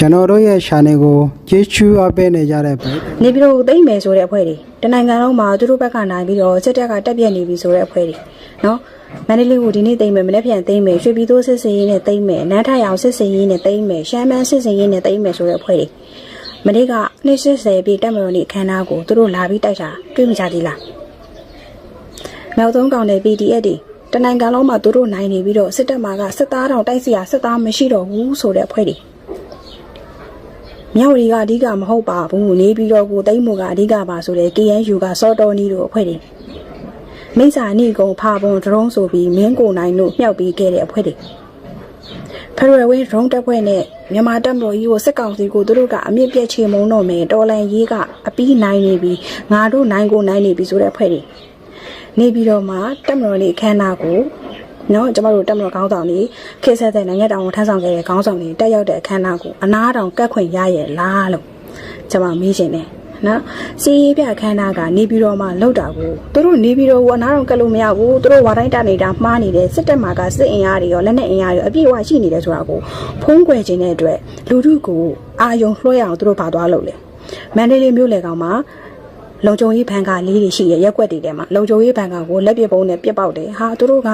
ကျွန်တော်တို့ရဲ့ channel ကိုကျေးဇူးအပ်ပေးနေကြတဲ့ပရိသတ်နေပြည်တော်ကိုသိမ့်မယ်ဆိုတဲ့အဖွဲ့တွေတနိုင်ငံလုံးမှာသူတို့ဘက်ကနိုင်ပြီးတော့စစ်တပ်ကတက်ပြက်နေပြီဆိုတဲ့အဖွဲ့တွေနော်မန္တလေးကိုဒီနေ့သိမ့်မယ်မနေ့ပြန်သိမ့်မယ်ရွှေပြည်သိုးစစ်စင်ရေးနဲ့သိမ့်မယ်နန်းထရောင်စစ်စင်ရေးနဲ့သိမ့်မယ်ရှမ်းမန်းစစ်စင်ရေးနဲ့သိမ့်မယ်ဆိုတဲ့အဖွဲ့တွေမနေ့ကနေ့80ပြည့်တက်မတော်နေ့အခမ်းအနားကိုသူတို့လာပြီးတိုက်တာတွေ့မကြသေးလားမြောက်သုံးကောင်တဲ့ PDF တွေတနိုင်ငံလုံးမှာသူတို့နိုင်နေပြီးတော့စစ်တပ်မှာကစစ်သားတောင်တိုက်စီရစစ်သားမရှိတော့ဘူးဆိုတဲ့အဖွဲ့တွေ မြောက်ရီကအဓိကမဟုတ်ပါဘူးနေပြီးတော့ကိုတိမ့်မို့ကအဓိကပါဆိုတဲ့ KNU ကစောတော်နီတို့အဖွဲ့တွေမိစ္ဆာနီကုံဖာပွန်ဒရုန်းဆိုပြီးမင်းကိုနိုင်တို့မြှောက်ပြီးခဲ့တဲ့အဖွဲ့တွေဖရဝဲဒရုန်းတပ်ဖွဲ့နဲ့မြန်မာတပ်မတော်ကြီးကိုစစ်ကောင်စီကိုသူတို့ကအမြင့်ပြည့်ချေမုံတော့မယ်တော်လန်ရေးကအပီးနိုင်နေပြီးငါတို့နိုင်ကိုနိုင်နေပြီဆိုတဲ့အဖွဲ့တွေနေပြီးတော့မှတပ်မတော်နေခမ်းနားကို နော်ကျမတို့တက်မတော်ခေါင်းဆောင်နေခေတ်ဆက်တဲ့နိုင်ငံတော်ဝန်ထမ်းဆောင်ခဲ့တဲ့ခေါင်းဆောင်နေတက်ရောက်တဲ့အခမ်းအနားကိုအနားတောင်ကတ်ခွင့်ရရဲ့လားလို့ကျမမေးချင်တယ်နော်စီးရေးပြအခမ်းအနားကနေပြီးတော့မှလောက်တာကိုသူတို့နေပြီးတော့အနားတောင်ကတ်လို့မရဘူးသူတို့ဝါတိုင်းတက်နေတာမှားနေတယ်စစ်တပ်မှာကစစ်အင်အားတွေရောလက်နက်အင်အားတွေရောအပြည့်အဝရှိနေတယ်ဆိုတာကိုဖုံးကွယ်ခြင်းတဲ့အတွက်လူထုကိုအာယုံလွှဲအောင်သူတို့ဘာသွားလုပ်လဲမန္တလေးမြို့လေကောင်မှာ လုံခြုံရေးဘဏ်ကလေးတွေရှိရရက်ွက်တွေထဲမှာလုံခြုံရေးဘဏ်ကကိုလက်ပြပုံးနဲ့ပြစ်ပေါက်တယ်ဟာသူတို့က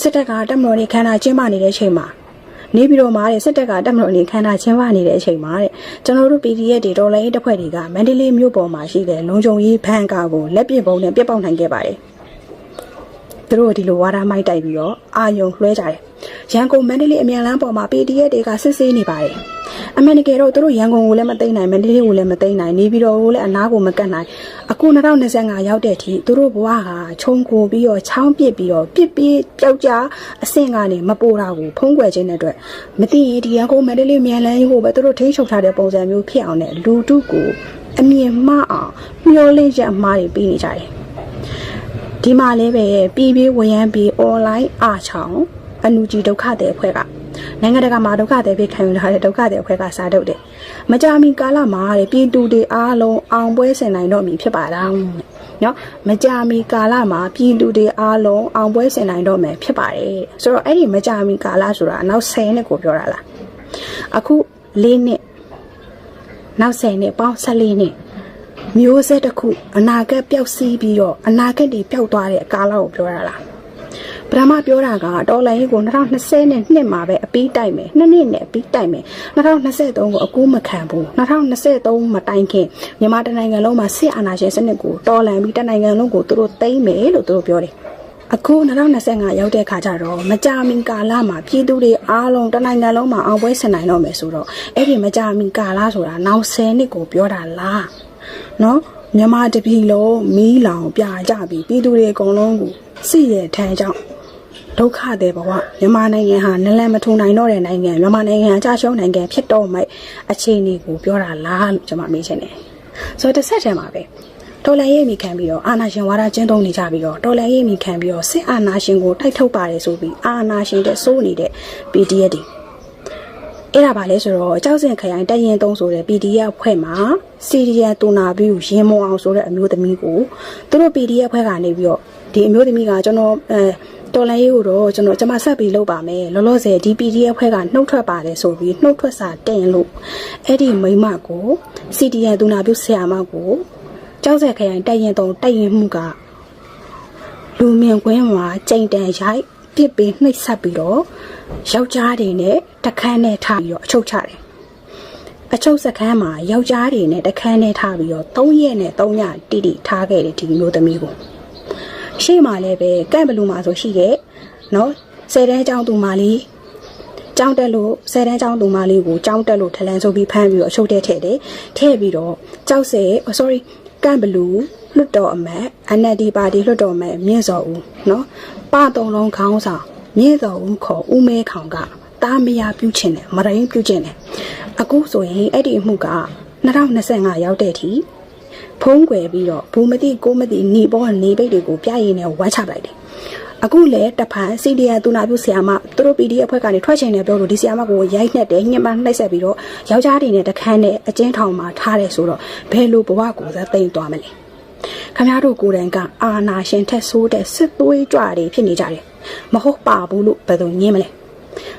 စစ်တပ်ကတက်မတော်နေခန္ဓာကျင်းပနေတဲ့အချိန်မှာနေပြီးတော့မှတဲ့စစ်တပ်ကတက်မတော်နေခန္ဓာကျင်းပနေတဲ့အချိန်မှာတဲ့ကျွန်တော်တို့ PDF တွေတော်လိုင်းတပ်ဖွဲ့တွေကမန္တလေးမြို့ပေါ်မှာရှိတဲ့လုံခြုံရေးဘဏ်ကကိုလက်ပြပုံးနဲ့ပြစ်ပေါက်နိုင်ခဲ့ပါတယ်သူတို့ကဒီလိုဝါဒမိုက်တိုက်ပြီးတော့အာယုံလွှဲကြတယ်ရန်ကုန်မန္တလေးအမြန်လမ်းပေါ်မှာ PDF တွေကစစ်ဆေးနေပါတယ် အမှန်တကယ်တော့သူတို့ရန်ကုန်ကိုလည်းမသိမ်းနိုင်မန္တလေးကိုလည်းမသိမ်းနိုင်နေပြီးတော့ကိုလည်းအနားကိုမကတ်နိုင်အခု2025ရောက်တဲ့အထိသူတို့ဘဝဟာခြုံကိုပြီးတော့ချောင်းပစ်ပြီးတော့ပြစ်ပြီးပျောက်ကြားအဆင့်ကနေမပိုတာကိုဖုံးကွယ်ခြင်းတဲ့အတွက်မသိရင်ဒီရန်ကုန်မန္တလေးမြန်လန်းကြီးကိုပဲသူတို့ထိန်းချုပ်ထားတဲ့ပုံစံမျိုးဖြစ်အောင်နဲ့လူတုကိုအမြင်မှားအောင်မျောလင့်ချက်အမှားတွေပြီးနေကြတယ်ဒီမှာလည်းပဲပြည်ပြေးဝရမ်းပြီး online အားချောင်းအနူကြီးဒုက္ခတဲ့အဖွဲ့က နိုင်ငံတကာမှာဒုက္ခတဲ့ဖြစ်ခံယူလာတဲ့ဒုက္ခတဲ့အဖွဲ့ကစာထုတ်တယ်။မကြာမီကာလမှာတဲ့ပြည်သူတွေအားလုံးအောင်ပွဲဆင်နိုင်တော့မည်ဖြစ်ပါလား။နော်မကြာမီကာလမှာပြည်သူတွေအားလုံးအောင်ပွဲဆင်နိုင်တော့မယ်ဖြစ်ပါတယ်။ဆိုတော့အဲ့ဒီမကြာမီကာလဆိုတာနောက်10နှစ်ကိုပြောတာလား။အခု၄နှစ်နောက်10နှစ်ပေါင်း14နှစ်မျိုးဆက်တစ်ခုအနာဂတ်ပျောက်စီးပြီးတော့အနာဂတ်တွေပျောက်သွားတဲ့ကာလကိုပြောတာလား ပထမပြောတာကတော်လိုင်းကို2020နဲ့နှစ်မှာပဲအပီးတိုက်မယ်နှစ်နှစ်နဲ့အပီးတိုက်မယ်2023ကိုအကူမခံဘူး2023မတိုင်ခင်မြန်မာတိုင်းနိုင်ငံလုံးမှာစစ်အာဏာရှင်စနစ်ကိုတော်လှန်ပြီးတိုင်းနိုင်ငံလုံးကိုသူတို့သိမ်းမယ်လို့သူတို့ပြောတယ်အခု2025ရောက်တဲ့ခါကျတော့မကြာမီကာလမှာပြည်သူတွေအားလုံးတနိုင်ငံလုံးမှာအောင်ပွဲဆင်နိုင်တော့မယ်ဆိုတော့အဲ့ဒီမကြာမီကာလဆိုတာနောက်10နှစ်ကိုပြောတာလားနော်မြန်မာတပြည်လုံးမီးလောင်ပြကြပြီပြည်သူတွေအကုန်လုံးကိုစစ်ရဲ့ထမ်းကြောင့် ဒုက္ခတဲ့ဘဝမြန်မာနိုင်ငံဟာနလန်မထုံနိုင်တော့တဲ့နိုင်ငံမြန်မာနိုင်ငံအကြရှုံးနိုင်ငံဖြစ်တော့မှအခြေအနေကိုပြောတာလားလို့ကျွန်မမေးချင်တယ်ဆိုတော့တစ်ဆက်တည်းမှာပဲတော်လန်ရေးမိခံပြီးတော့အာနာရှင်ဝါဒကျင်းသုံးနေကြပြီးတော့တော်လန်ရေးမိခံပြီးတော့စစ်အာနာရှင်ကိုတိုက်ထုတ်ပါတယ်ဆိုပြီးအာနာရှင်တဲ့စိုးနေတဲ့ PDF တွေအဲ့ဒါပါလဲဆိုတော့ကြောက်စင်ခရိုင်တရင်သုံးဆိုတဲ့ PDF ဖွဲ့မှာစီရီယယ်တူနာပြီးရင်မအောင်ဆိုတဲ့အမျိုးသမီးကိုသူတို့ PDF ဖွဲ့ကနေပြီးတော့ဒီအမျိုးသမီးကကျွန်တော်အဲ တော်လန်ရေးကိုတော့ကျွန်တော်ကျွန်မဆက်ပြီးလုပ်ပါမယ်လောလောဆယ်ဒီ PDF ဖွဲ့ကနှုတ်ထွက်ပါတယ်ဆိုပြီးနှုတ်ထွက်စာတင်လို့အဲ့ဒီမိမကိုစီရီယယ်တူနာပြီးဆရာမကိုကြောက်စင်ခရိုင်တရင်သုံးတရင်မှုကလူမြင်ကွင်းမှာကြိမ်တန်ရိုက်ပြစ်ပေးနှိပ်ဆက်ပြီးတော့ယောက်ျားတွေနဲ့တခန်းနဲ့ထားပြီးတော့အချုပ်ချတယ်အချုပ်စခန်းမှာယောက်ျားတွေနဲ့တခန်းနဲ့ထားပြီးတော့3ရက်နဲ့3ညတိတိထားခဲ့တယ်ဒီမျိုးသမီးကို ရှေ့မှာလည်းပဲကန့်ဘလူးမှာဆိုရှိရဲ့နော်ဆယ်တန်းကျောင်းသူမလေးကျောင်းတက်လို့ဆယ်တန်းကျောင်းသူမလေးကိုကျောင်းတက်လို့ထလန်ဆိုပြီးဖမ်းပြီးတော့အချုပ်ထဲထည့်တယ်ထည့်ပြီးတော့ကြောက်စဲ sorry ကန့်ဘလူးလွတ်တော်အမတ် NLD ပါတီလွတ်တော်အမတ်မြင့်စော်ဦးနော်ပတုံလုံးခေါင်းဆောင်မြင့်စော်ဦးခေါ်ဦးမဲခေါင်ကတားမယာပြုချင်တယ်မရင်းပြုချင်တယ်အခုဆိုရင်အဲ့ဒီအမှုက2025ရောက်တဲ့အထိ ဖုံးကွယ်ပြီးတော့ဘူးမတိကိုမတိနေပေါ်ကနေပိတ်တွေကိုပြရည်နဲ့ဝမ်းချပလိုက်တယ်အခုလေတဖန်စီဒီယာတူနာပြုဆရာမသူတို့ PD အဖွဲ့ကနေထွက်ချင်တယ်ပြောလို့ဒီဆရာမကိုရိုက်နှက်တယ်ညှဉ်းပန်းနှိပ်စက်ပြီးတော့ယောက်ျားတွေနဲ့တခန်းနဲ့အကျဉ်းထောင်မှာထားတယ်ဆိုတော့ဘယ်လိုဘဝကိုသာတိမ်သွားမလဲခမရတို့ကိုယ်တိုင်ကအာနာရှင်ထက်ဆိုးတဲ့စစ်သွေးကြွတွေဖြစ်နေကြတယ်မဟုတ်ပါဘူးလို့ဘယ်သူညင်းမလဲ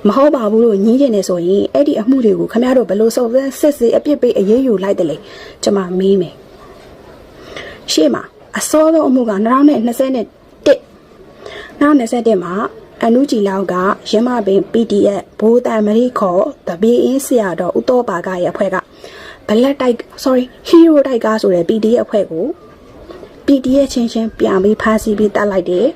မဟုတ်ပါဘူးလို့ညင်းကျင်နေဆိုရင်အဲ့ဒီအမှုတွေကိုခမရတို့ဘယ်လို့စုံစမ်းစစ်ဆေးအပြစ်ပေးအရေးယူလိုက်တယ်လေကျမမေးမယ် ရှေ့မှာအစောဆုံးအမှုက2021 2021မှာအနုကြည်လောက်ကရမပင် PDF ဘိုးတန်မရီခေါ်တပီအင်းဆရာတော်ဦးတော်ပါကရဲ့အဖွဲ့ကဘလက်တိုက် sorry hero တိုက်ကားဆိုတဲ့ PDF အဖွဲ့ကို PDF ချင်းချင်းပြန်ပြီးဖမ်းဆီးပြီးတတ်လိုက်တယ်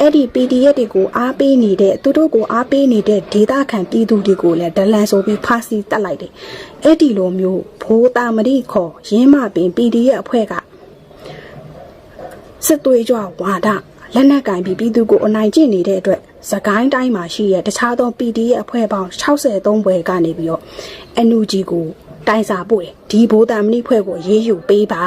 အဲ့ဒီ PDF တွေကိုအားပေးနေတဲ့သူတို့ကိုအားပေးနေတဲ့ဒေတာခံပြည်သူတွေကိုလည်းဒလန်ဆိုပြီးဖမ်းဆီးတတ်လိုက်တယ်အဲ့ဒီလိုမျိုးဘိုးတာမရီခေါ်ရင်းမပင် PDF အဖွဲ့က စစ်သွေးကြွဝါဒလက်နက်ကင်ပြီးပြည်သူကိုအနိုင်ကျင့်နေတဲ့အတွက်သကိုင်းတိုင်းမှာရှိတဲ့တခြားသော PD ရဲ့အဖွဲ့ပေါင်း63ဘွယ်ကနေပြီးတော့ NUG ကိုတိုင်စာပို့တယ်ဒီဘိုးတမဏိဖွဲ့ကိုရေးယူပေးပါ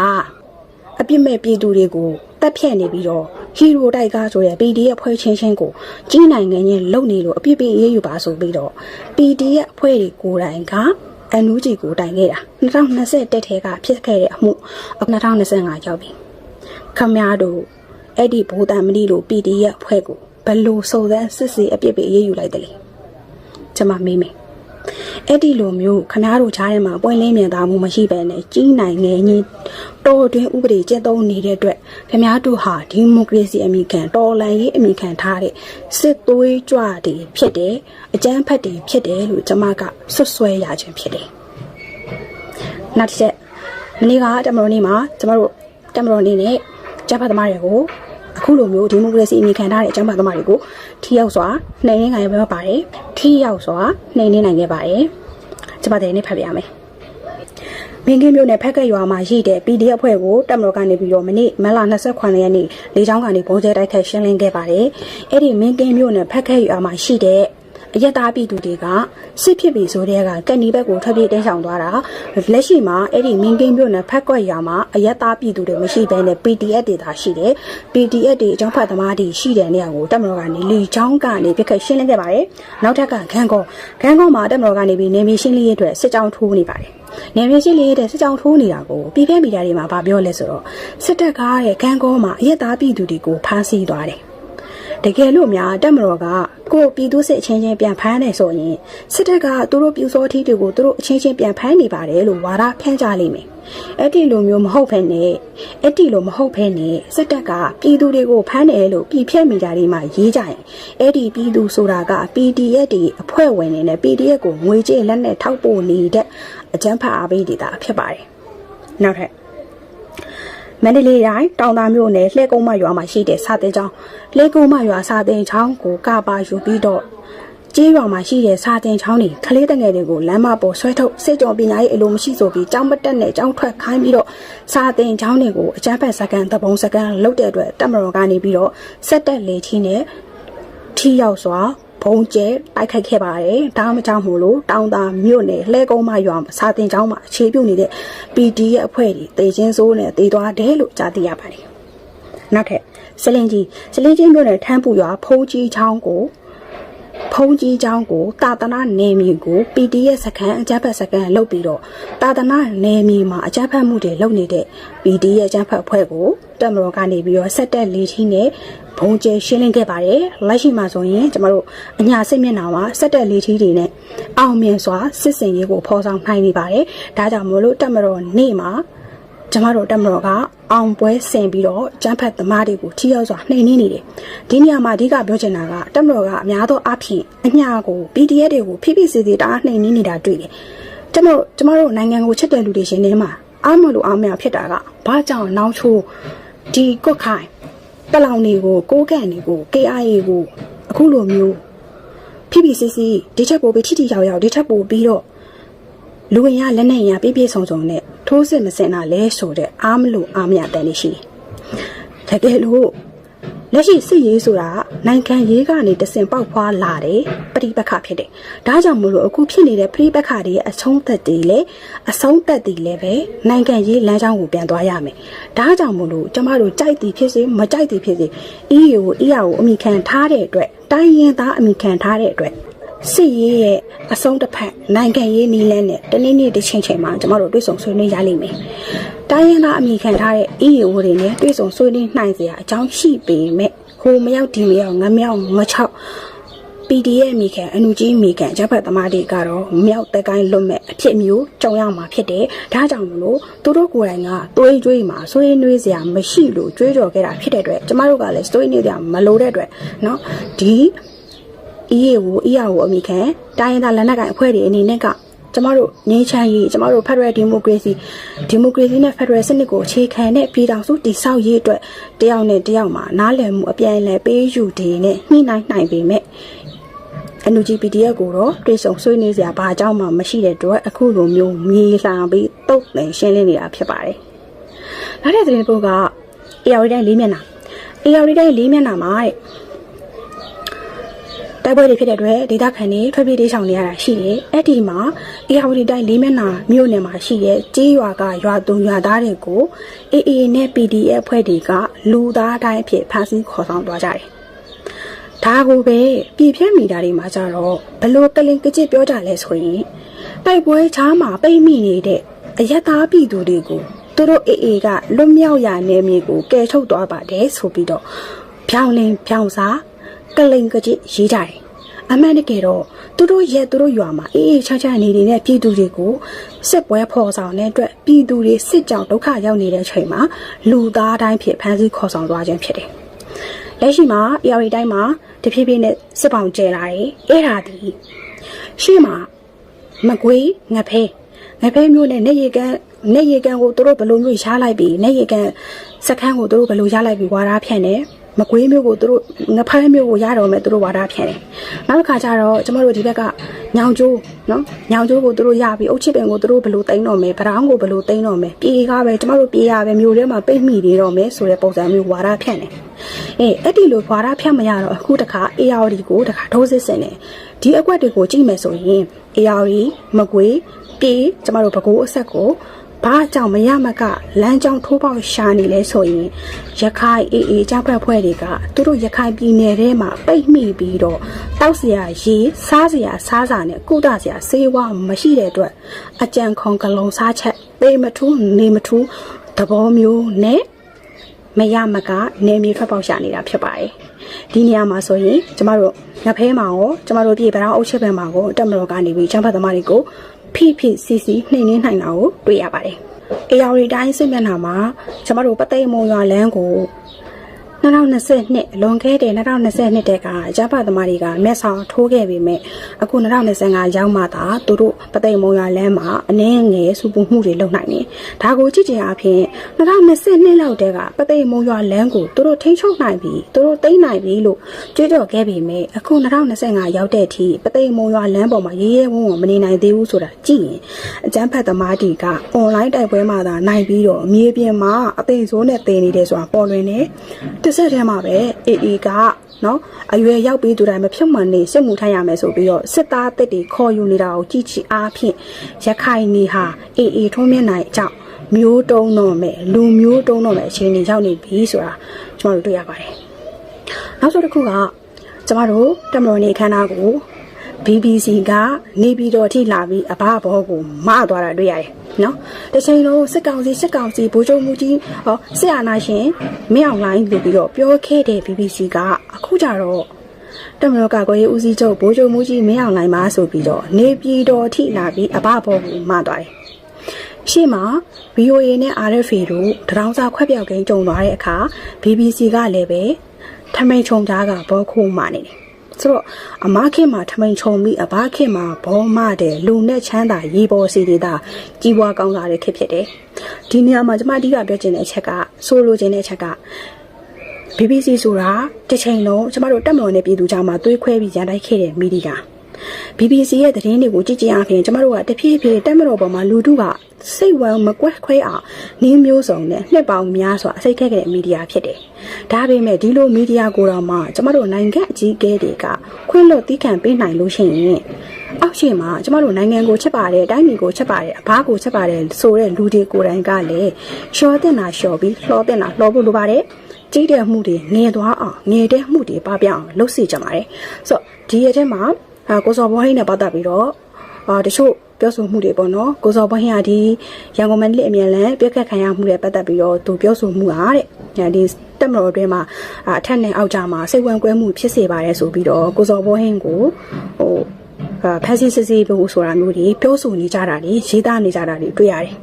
အပြစ်မဲ့ပြည်သူတွေကိုတက်ဖြတ်နေပြီးတော့ဟီရိုတိုက်ကားဆိုတဲ့ PD ရဲ့အဖွဲ့ချင်းချင်းကိုကြီးနိုင်ငံချင်းလုံနေလို့အပြစ်ပေးရေးယူပါဆိုပြီးတော့ PD ရဲ့အဖွဲ့တွေကိုယ်တိုင်က NUG ကိုတိုင်ခဲ့တာ2021ထဲကဖြစ်ခဲ့တဲ့အမှုအခု2025ရောက်ပြီ ခမရတို့အဲ့ဒီဘူတန်မဏိလို PDF ဖွဲ့ကိုဘယ်လိုစုံစမ်းစစ်ဆေးအပြစ်ပေးအရေးယူလိုက်တယ်လဲကျွန်မမေးမယ်အဲ့ဒီလိုမျိုးခမရတို့ချားထဲမှာပွင့်လင်းမြင်သာမှုမရှိဘဲနဲ့ကြီးနိုင်ငယ်ကြီးတော်တွင်ဥပဒေကျင့်သုံးနေတဲ့အတွက်ခမရတို့ဟာဒီမိုကရေစီအမိခံတော်လှန်ရေးအမိခံထားတဲ့စစ်သွေးကြွတွေဖြစ်တယ်အကြမ်းဖက်တွေဖြစ်တယ်လို့ကျွန်မကဆွတ်ဆွဲရခြင်းဖြစ်တယ်နောက်တစ်ချက်မနေ့ကတမတော်နေ့မှာကျွန်တော်တို့တမတော်နေ့နဲ့ ကျန်းဖတ်သမားတွေကိုအခုလိုမျိုးဒီမိုကရေစီအမိခံထားတဲ့အကျန်းဖတ်သမားတွေကိုထိရောက်စွာနှိမ်နင်းနိုင်ခဲ့ပါတယ်ထိရောက်စွာနှိမ်နင်းနိုင်ခဲ့ပါတယ်ကျမတဲ့နေ့ဖတ်ပြရမယ်မင်းကင်းမြို့နယ်ဖက်ကရွာမှာရှိတဲ့ PDF အဖွဲ့ကိုတက်မတော်ကနေပြီးတော့မနေ့မလ29ရက်နေ့လေကြောင်းကနေပုံကျဲတိုက်ခတ်ရှင်းလင်းခဲ့ပါတယ်အဲ့ဒီမင်းကင်းမြို့နယ်ဖက်ကရွာမှာရှိတဲ့ အယက်သားပြည်သူတွေကစစ်ဖြစ်ပြီဆိုတဲ့ကကက်နီဘက်ကိုထွက်ပြေးတင်းဆောင်သွားတာလက်ရှိမှာအဲ့ဒီမင်းကင်းမြို့နယ်ဖက်ကွက်ရွာမှာအယက်သားပြည်သူတွေမရှိဘဲနဲ့ PDF တွေသာရှိတယ် PDF တွေအကြောင်းဖတ်သမားတွေရှိတဲ့နေရာကိုတက်မတော်ကနေလေချောင်းကနေပြစ်ခတ်ရှင်းလင်းခဲ့ပါတယ်နောက်ထပ်ကခန်းကောခန်းကောမှာတက်မတော်ကနေပြီးနေမီရှင်းလင်းရေးအတွက်စစ်ကြောင်းထိုးနေပါတယ်နေမီရှင်းလင်းရေးတဲ့စစ်ကြောင်းထိုးနေတာကိုပြည်ပြမီဒီယာတွေမှာဗာပြောလဲဆိုတော့စစ်တပ်ကားတဲ့ခန်းကောမှာအယက်သားပြည်သူတွေကိုဖမ်းဆီးသွားတယ် တကယ်လို့များတက်မတော်ကကိုယ်ပြည်သူစစ်အချင်းချင်းပြန်ဖမ်းနေဆိုရင်စစ်တပ်ကသူတို့ပြူစောထီးတွေကိုသူတို့အချင်းချင်းပြန်ဖမ်းနေပါတယ်လို့ဝါဒဖြန့်ကြလိမ့်မယ်။အဲ့ဒီလိုမျိုးမဟုတ်ဖ ೇನೆ အဲ့ဒီလိုမဟုတ်ဖ ೇನೆ စစ်တပ်ကပြည်သူတွေကိုဖမ်းတယ်လို့ပြည်ဖြတ်မိကြတွေမှာရေးကြရင်အဲ့ဒီပြည်သူဆိုတာက PDF တွေအဖွဲ့ဝင်နေနဲ့ PDF ကိုငွေကြေးလက်နဲ့ထောက်ပို့နေတဲ့အကြမ်းဖက်အားပေးနေတာဖြစ်ပါတယ်။နောက်ထပ် မန္တလေးတိုင်းတောင်သာမြို့နယ်လှဲကုန်းမရွာမှာရှိတဲ့စာတင်ကျောင်းလှဲကုန်းမရွာစာတင်ကျောင်းကိုကပါယူပြီးတော့ကျေးရွာမှာရှိတဲ့စာတင်ကျောင်းတွေကလေးတငယ်တွေကိုလမ်းမပေါ်ဆွဲထုတ်စစ်ကြောပညာရေးအလိုမရှိဆိုပြီးကျောင်းမတက်နဲ့ကျောင်းထွက်ခိုင်းပြီးတော့စာတင်ကျောင်းတွေကိုအကြမ်းဖက်စကန်တပုံစကန်လုတ်တဲ့အတွက်တက်မတော်ကနေပြီးတော့စက်တက်လေချီနဲ့ထိရောက်စွာ ဘုံကျဲတိုက်ခိုက်ခဲ့ပါတယ်။ဒါမှမကြောင့်မို့လို့တောင်သာမြို့နယ်လှဲကုန်းမရွာစာတင်ကျောင်းမှာအခြေပြုနေတဲ့ PD ရဲ့အဖွဲ့တွေတေချင်းစိုးနဲ့တေသွားတယ်လို့ကြားသိရပါတယ်။နောက်ထပ်စလင်ကြီးစလင်ကြီးမြို့နယ်ထမ်းပူရွာဖုံးကြီးချောင်းကို ဖုံးကြီးချောင်းကိုတာသနာနယ်မြေကို PD ရဲ့စခန်းအကြမ်းဖက်စခန်းလုတ်ပြီးတော့တာသနာနယ်မြေမှာအကြမ်းဖက်မှုတွေလုပ်နေတဲ့ PD ရဲ့အကြမ်းဖက်အဖွဲ့ကိုတက်မတော်ကနေပြီးတော့ဆက်တက်လေးချင်းနဲ့ဘုံကျဲရှင်းလင်းခဲ့ပါတယ်လက်ရှိမှာဆိုရင်ကျမတို့အညာစိတ်မျက်နှာမှာဆက်တက်လေးချင်းတွေနဲ့အောင်မြင်စွာစစ်စင်ရေးကိုဖော်ဆောင်နိုင်နေပါတယ်ဒါကြောင့်မို့လို့တက်မတော်နေ့မှာ ကျမတို့တက်မတော်ကအောင်ပွဲဆင်ပြီးတော့ကျန်းဖက်သမားတွေကိုထိရောက်စွာနှိမ်နင်းနေတယ်။ဒီနေရာမှာအဓိကပြောချင်တာကတက်မတော်ကအများသောအားဖြင့်အညာကို PDF တွေကိုဖိဖိစီစီတအားနှိမ်နင်းနေတာတွေ့တယ်။ကျမတို့ကျမတို့နိုင်ငံကိုချက်တဲ့လူတွေရှင်ထဲမှာအားမလို့အားမရဖြစ်တာကဘာကြောင့်နောင်ချိုးဒီကွက်ခိုင်တလောင်တွေကိုကိုးကန်တွေကို KIA ကိုအခုလိုမျိုးဖိဖိစီစီဒီချက်ပို့ပြီးထိထိရောက်ရောက်ဒီချက်ပို့ပြီးတော့လူဝင်ရလက်နဲ့ရပြည့်ပြည့်စုံစုံနဲ့ ထိုးစစ်မစင်တာလဲဆိုတဲ့အားမလို့အားမရတဲ့လေးရှိတယ်။တကယ်လို့လက်ရှိစစ်ရေးဆိုတာကနိုင်ငံရေးကနေတဆင်ပေါက်ဖွာလာတယ်ပြိပက္ခဖြစ်တယ်။ဒါကြောင့်မို့လို့အခုဖြစ်နေတဲ့ပြိပက္ခတွေရဲ့အဆုံးသက်တွေလည်းအဆုံးသက်တွေလည်းပဲနိုင်ငံရေးလမ်းကြောင်းကိုပြန်သွားရမယ်။ဒါကြောင့်မို့လို့ကျမတို့ကြိုက်သည်ဖြစ်စေမကြိုက်သည်ဖြစ်စေ EU ကို ER ကိုအမိခံထားတဲ့အတွက်တိုင်းရင်းသားအမိခံထားတဲ့အတွက် စစ်ရေးရဲ့အဆုံးတစ်ဖက်နိုင်ငံရေးနီးလန်းနဲ့တနေ့နေ့တစ်ချိန်ချိန်မှာကျမတို့တွေ့ဆုံဆွေးနွေးရလိမ့်မယ်။တိုင်းရင်းသားအမိခံထားတဲ့ EAO တွေနဲ့တွေ့ဆုံဆွေးနွေးနိုင်စရာအကြောင်းရှိပေမဲ့ဟိုမရောက်ဒီမရောက်ငမရောက်မချောက် PDF မိခံအနုကြီးမိခံဂျပတ်သမားတွေကတော့မြောက်တကိုင်းလွတ်မဲ့အဖြစ်မျိုးကြုံရမှာဖြစ်တယ်။ဒါကြောင့်မလို့သူတို့ကိုယ်တိုင်ကသွေးကြွေးမှာဆွေးနွေးစရာမရှိလို့ကြွေးကြော်ခဲ့တာဖြစ်တဲ့အတွက်ကျမတို့ကလည်းဆွေးနွေးကြမလို့တဲ့အတွက်เนาะဒီ EA ကို EA ကိုအမိခံတိုင်းရင်းသားလက်နက်ကိုင်အဖွဲ့တွေအနေနဲ့ကကျမတို့ငြိမ်းချမ်းရေးကျမတို့ Federal Democracy Democracy နဲ့ Federal စနစ်ကိုအခြေခံတဲ့ပြည်ထောင်စုတည်ဆောက်ရေးအတွက်တယောက်နဲ့တယောက်မှာနားလည်မှုအပြန်အလှန်ပေးယူတည်နဲ့ညှိနှိုင်းနိုင်ပေမဲ့ NUGPDF ကိုတော့တွေ့ဆုံဆွေးနွေးစရာဘာအကြောင်းမှမရှိတဲ့အတွက်အခုလိုမျိုးမြေလှန်ပြီးတုတ်လည်ရှင်းလင်းနေတာဖြစ်ပါတယ်။နောက်တဲ့သတင်းပုတ်က AR တိုင်းလေးမျက်နှာ AR တိုင်းလေးမျက်နှာမှာတဲ့ တိုက်ပွဲတွေဖြစ်တဲ့အတွက်ဒေသခံတွေထွက်ပြေးတိမ်းရှောင်နေရတာရှိတယ်။အဲ့ဒီမှာ AR တိုင်းလေးမျက်နှာမြို့နယ်မှာရှိတဲ့ကြေးရွာကရွာသူရွာသားတွေကို AA နဲ့ PDF ဖွဲ့တွေကလူသားတိုင်းအဖြစ်ဖမ်းဆီးခေါ်ဆောင်သွားကြတယ်။ဒါကိုပဲပြည်ပြမိတာတွေမှာကြတော့ဘလို့ကလင်ကကြစ်ပြောကြလဲဆိုရင်တိုက်ပွဲချားမှာပိတ်မိနေတဲ့အယက်သားပြည်သူတွေကိုသူတို့အေအေကလွတ်မြောက်ရနယ်မြေကိုကယ်ထုတ်သွားပါတယ်ဆိုပြီးတော့ဖြောင်းလင်းဖြောင်းစား ကလင်ကကြစ်ရေးကြတယ်အမှန်တကယ်တော့သူတို့ရဲ့သူတို့ရွာမှာအေးအေးချာချာနေနေတဲ့ပြည်သူတွေကိုစစ်ပွဲဖော်ဆောင်တဲ့အတွက်ပြည်သူတွေစစ်ကြောင်ဒုက္ခရောက်နေတဲ့အချိန်မှာလူသားတိုင်းဖြစ်ဖမ်းဆီးခေါ်ဆောင်သွားခြင်းဖြစ်တယ်။လက်ရှိမှာ AR တိုင်းမှာတဖြည်းဖြည်းနဲ့စစ်ပောင်ကျဲလာတယ်အဲ့ဒါဒီရှေ့မှာမကွေးငဖဲငဖဲမျိုးနဲ့နေရီကန်နေရီကန်ကိုတို့ဘယ်လိုမျိုးရှားလိုက်ပြီးနေရီကန်စခန်းကိုတို့ဘယ်လိုရလိုက်ပြီးဝါရာဖြန့်တယ် မကွေးမျိုးကိုတို့ငဖဲမျိုးကိုရတော့မယ်တို့ဝါရာဖြန့်တယ်နောက်တစ်ခါကျတော့ကျမတို့ဒီဘက်ကညောင်ကျိုးနော်ညောင်ကျိုးကိုတို့ရပြီးအုတ်ချစ်ပင်ကိုတို့ဘယ်လိုတိန်းတော့မယ်ဗရောင်းကိုဘယ်လိုတိန်းတော့မယ်ပြေကပဲကျမတို့ပြေရပဲမျိုးထဲမှာပိတ်မိနေတော့မယ်ဆိုတဲ့ပုံစံမျိုးဝါရာဖြန့်တယ်အေးအဲ့ဒီလိုဘွာရဖြတ်မရတော့အခုတခါ AR ကိုတခါထိုးစစ်ဆင်တယ်ဒီအကွက်တွေကိုကြည့်မယ်ဆိုရင် AR မကွေးပြေးကျမတို့ဘကိုးအဆက်ကို ဘာကြောင့်မရမကလမ်းကြောင်းထိုးပေါက်ရှာနေလဲဆိုရင်ရခိုင်အေးအေးကြောက်ဖက်ဖွဲ့တွေကသူတို့ရခိုင်ပြည်နယ်ထဲမှာပိတ်မိပြီးတော့တောက်စရာရေစားစရာစားစာနဲ့ကုသစရာဆေးဝါးမရှိတဲ့အတွက်အကြံခုံကလုံးစားချက်သေမထူးနေမထူးသဘောမျိုးနဲ့မရမကနေမြေထွက်ပေါက်ရှာနေတာဖြစ်ပါတယ်။ဒီနေရာမှာဆိုရင်ကျမတို့ငဖဲမှာရောကျမတို့ပြည်ပထောင်အုပ်ချက်ဘက်မှာကိုတက်မတော်ကနေပြီးချမ်းဖတ်သမားတွေကို ဖိဖိစီစီနှိမ့်နှင်းနိုင်တာကိုတွေ့ရပါတယ်။အေယာရီတိုင်းစစ်မျက်နှာမှာကျမတို့ပသိမ်မုံရွာလမ်းကို 2022လွန်ခဲ့တဲ့2022တက်ကဂျပသမားတွေကမျက်ဆောင်ထိုးခဲ့ပေမဲ့အခု2025ရောက်မှသာသူတို့ပသိမ်မုံရွာလမ်းမှာအနည်းငယ်စူပူမှုတွေလုပ်နိုင်တယ်။ဒါကိုကြည့်ကြအဖြစ်2022လောက်တက်ကပသိမ်မုံရွာလမ်းကိုသူတို့ထိန်းချုပ်နိုင်ပြီသူတို့သိမ်းနိုင်ပြီလို့ကြွေးကြော်ခဲ့ပေမဲ့အခု2025ရောက်တဲ့အထိပသိမ်မုံရွာလမ်းပေါ်မှာရေးရဲဝုန်းဝုန်းမနေနိုင်သေးဘူးဆိုတာကြည့်ရင်အကျန်းဖတ်သမားတီကအွန်လိုင်းတိုက်ပွဲမှာသာနိုင်ပြီးတော့အမြေပြင်မှာအသိဆိုးနဲ့တင်နေတယ်ဆိုတာပေါ်လွင်တယ်တစ်ဆက်တည်းမှာပဲအေအေကနော်အရွယ်ရောက်ပြီးသူတိုင်းမဖြုတ်မှန်နေစစ်မှုထမ်းရမယ်ဆိုပြီးတော့စစ်သားတစ်တွေခေါ်ယူနေတာကိုကြည့်ချီအားဖြင့်ရခိုင်နေဟာအေအေထုံးမြင့်နိုင်အကြောင်းမျိုးတုံးတော့မယ်လူမျိုးတုံးတော့မယ်အချိန်ကြီးရောက်နေပြီဆိုတာကျွန်တော်တို့တွေ့ရပါတယ်နောက်ဆုံးတစ်ခုကကျမတို့တမတော်နေခန်းသားကို BBC ကနေပြည်တော်ထိလာပြီးအဘဘောကိုမသွားတာတွေ့ရတယ်နော်တစ်ချိန်လုံးစစ်ကောင်စီစစ်ကောင်စီဗိုလ်ချုပ်မှုကြီးဟောစစ်အာဏာရှင်မင်းအောင်လိုင်းလို့ပြီးတော့ပြောခဲ့တဲ့ BBC ကအခုကြတော့တမတော်ကကိုရေးဦးစီးချုပ်ဗိုလ်ချုပ်မှုကြီးမင်းအောင်လိုင်းပါဆိုပြီးတော့နေပြည်တော်ထိလာပြီးအဘဘောကိုမသွားတယ်ရှေ့မှာ VOA နဲ့ RFA တို့တရောင်းစာခွက်ပြောက်ကိန်းကြုံသွားတဲ့အခါ BBC ကလည်းပဲထမိန်ချုံသားကဘောခိုးမှနေတယ် ဆိုတော့အမခင်မှာထမိန်ချုံပြီးအဘခင်မှာဘောမတဲ့လူနဲ့ချမ်းသာရေပေါ်စီဒေတာကြီးပွားကောင်းစားတဲ့ခက်ဖြစ်တယ်ဒီနေရာမှာကျွန်မအဓိကပြောချင်တဲ့အချက်ကဆိုလိုချင်တဲ့အချက်က BBC ဆိုတာတစ်ချိန်လုံးကျမတို့တက်မတော်နဲ့ပြည်သူကြားမှာသွေးခွဲပြီးရန်တိုက်ခဲ့တဲ့မီဒီယာ BBC ရဲ့သတင်းတွေကိုကြည့်ကြည့်အားဖြင့်ကျမတို့ကတဖြည်းဖြည်းတက်မတော်ပေါ်မှာလူထုကစိတ်ဝမ်းမကွက်ခွဲအောင်နင်းမျိုးစုံနဲ့နှစ်ပေါင်းများစွာအစိတ်ခက်ခဲ့တဲ့မီဒီယာဖြစ်တယ်။ဒါပေမဲ့ဒီလိုမီဒီယာကိုတော့မှကျမတို့နိုင်ငံအကြီးအကဲတွေကခွင့်လွှတ်တီးခံပေးနိုင်လို့ရှိရင်အောက်ရှိမှာကျမတို့နိုင်ငံကိုချက်ပါတယ်တိုင်းပြည်ကိုချက်ပါတယ်အဘကိုချက်ပါတယ်ဆိုတဲ့လူတွေကိုယ်တိုင်ကလည်းရှော့တင်တာရှော့ပြီးလှောတင်တာလှောဖို့လိုပါတယ်။ကြီးတဲ့မှုတွေငယ်သွားအောင်ငယ်တဲ့မှုတွေပပအောင်လုပ်စီကြပါတယ်။ဆိုတော့ဒီရဲ့ထဲမှာ အာကိုစော်ဘောဟိနဲ့ပတ်သက်ပြီးတော့အာတချို့ပြောဆိုမှုတွေပေါ့နော်ကိုစောဘဟင်ကဒီရန်ကုန်မန္တလေးအမြန်လန်ပြက်ခတ်ခံရမှုတွေပတ်သက်ပြီးတော့သူပြောဆိုမှုဟာတဲ့ဒီတက်မတော်အတွင်းမှာအထက်နဲ့အောက်ကြားမှာစိတ်ဝင်ကွဲမှုဖြစ်စေပါတယ်ဆိုပြီးတော့ကိုစောဘဟင်ကိုဟိုအာဖက်စီစစ်စီလို့ဆိုတာမျိုးတွေပြောဆိုနေကြတာတွေရေးသားနေကြတာတွေတွေ့ရတယ်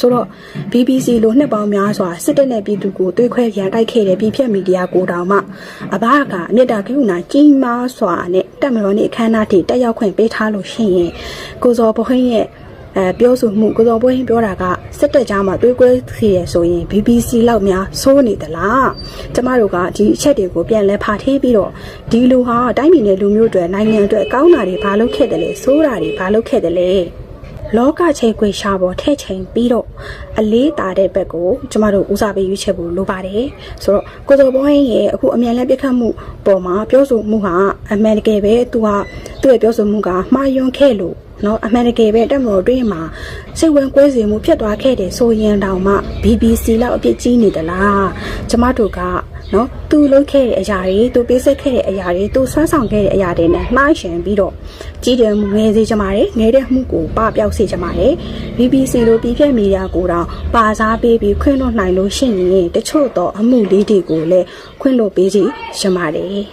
ဆိုတော့ BBC လိုနှစ်ပေါင်းများစွာစစ်တပ်နဲ့ပြည်သူကိုတွေးခွဲရန်တိုက်ခဲ့တဲ့ပြည်ဖြတ်မီဒီယာကိုတောင်မှအဘကအမြင့်တာကရုဏာကြီးမားစွာနဲ့တက်မတော်နဲ့အခမ်းအနားတွေတက်ရောက်ခွင့်ပေးထားလို့ရှိရင်ကိုစောဘဟင်းရဲ့အဲပြောဆိုမှုကိုစောဘဟင်းပြောတာကစစ်တပ်ကြားမှာတွေးခွဲစီရဆိုရင် BBC လောက်များစိုးနေသလားကျမတို့ကဒီအချက်တွေကိုပြန်လဲဖာထေးပြီးတော့ဒီလူဟာတိုင်းပြည်နဲ့လူမျိုးတွေနိုင်ငံအတွက်ကောင်းတာတွေဘာလုပ်ခဲ့တယ်လဲစိုးတာတွေဘာလုပ်ခဲ့တယ်လဲ လောကချိန်ခွေရှာပေါ်ထဲ့ချိန်ပြီးတော့အလေးတာတဲ့ဘက်ကိုကျမတို့ဦးစားပေးရွေးချယ်ဖို့လိုပါတယ်ဆိုတော့ကိုစောဘောဟင်းရဲ့အခုအမြန်လက်ပြခတ်မှုပေါ်မှာပြောဆိုမှုကအမှန်တကယ်ပဲသူကသူ့ရဲ့ပြောဆိုမှုကမှားယွင်းခဲ့လို့နော်အမှန်တကယ်ပဲတက်မတော်တွင်းမှာစိတ်ဝင်ကွဲစေမှုဖြစ်သွားခဲ့တယ်ဆိုရင်တောင်မှ BBC လောက်အပြစ်ကြီးနေသလားကျမတို့က နော်သူလုပ်ခဲ့တဲ့အရာတွေသူပေးဆက်ခဲ့တဲ့အရာတွေသူဆွမ်းဆောင်ခဲ့တဲ့အရာတွေနဲ့နှိုင်းယှဉ်ပြီးတော့ကြီးတယ်မှုငယ်စေချင်ပါတယ်ငယ်တဲ့မှုကိုပပျောက်စေချင်ပါတယ် BBC လိုပြည်ပြည့်မီဒီယာကိုတော့ပါစားပေးပြီးခွင့်လွှတ်နိုင်လို့ရှိရင်တချို့တော့အမှုလေးတွေကိုလည်းခွင့်လွှတ်ပေးစီချင်ပါတယ်